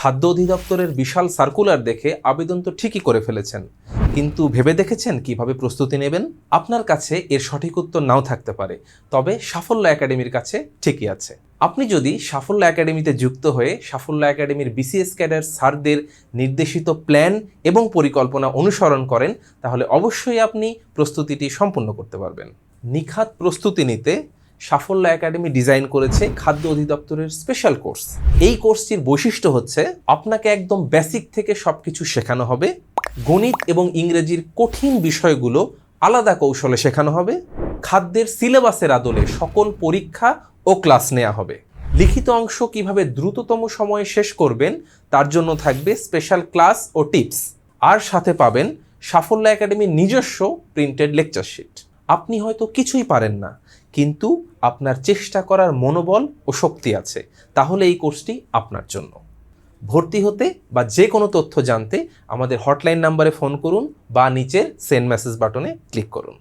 খাদ্য অধিদপ্তরের বিশাল সার্কুলার দেখে আবেদন তো ঠিকই করে ফেলেছেন। কিন্তু ভেবে দেখেছেন কীভাবে প্রস্তুতি নেবেন? আপনার কাছে এর সঠিক উত্তর নাও থাকতে পারে, তবে সাফল্য একাডেমির কাছে ঠিকই আছে। আপনি যদি সাফল্য একাডেমিতে যুক্ত হয়ে সাফল্য একাডেমির বিসিএস ক্যাডার স্যারদের নির্দেশিত প্ল্যান এবং পরিকল্পনা অনুসরণ করেন, তাহলে অবশ্যই আপনি প্রস্তুতিটি সম্পূর্ণ করতে পারবেন। নিখাত প্রস্তুতি নিতে সাফল্য একাডেমি ডিজাইন করেছে খাদ্য অধিদপ্তরের স্পেশাল কোর্স। এই কোর্সটির বৈশিষ্ট্য হচ্ছে আপনাকে একদম বেসিক থেকে সবকিছু শেখানো হবে। গণিত এবং ইংরেজির কঠিন বিষয়গুলো আলাদা কৌশলে শেখানো হবে। খাদ্যের সিলেবাসের আদলে সকল পরীক্ষা ও ক্লাস নেওয়া হবে। লিখিত অংশ কীভাবে দ্রুততম সময়ে শেষ করবেন, তার জন্য থাকবে স্পেশাল ক্লাস ও টিপস। আর সাথে পাবেন সাফল্য একাডেমির নিজস্ব প্রিন্টেড লেকচার শিট। আপনি হয়তো কিছুই পারেন না, কিন্তু আপনার চেষ্টা করার মনোবল ও শক্তি আছে। তাহলে এই কোর্সটি আপনার জন্য। ভর্তি হতে বা যে কোনো তথ্য জানতে আমাদের হটলাইন নাম্বারে ফোন করুন বা নিচের সেন্ড মেসেজ বাটনে ক্লিক করুন।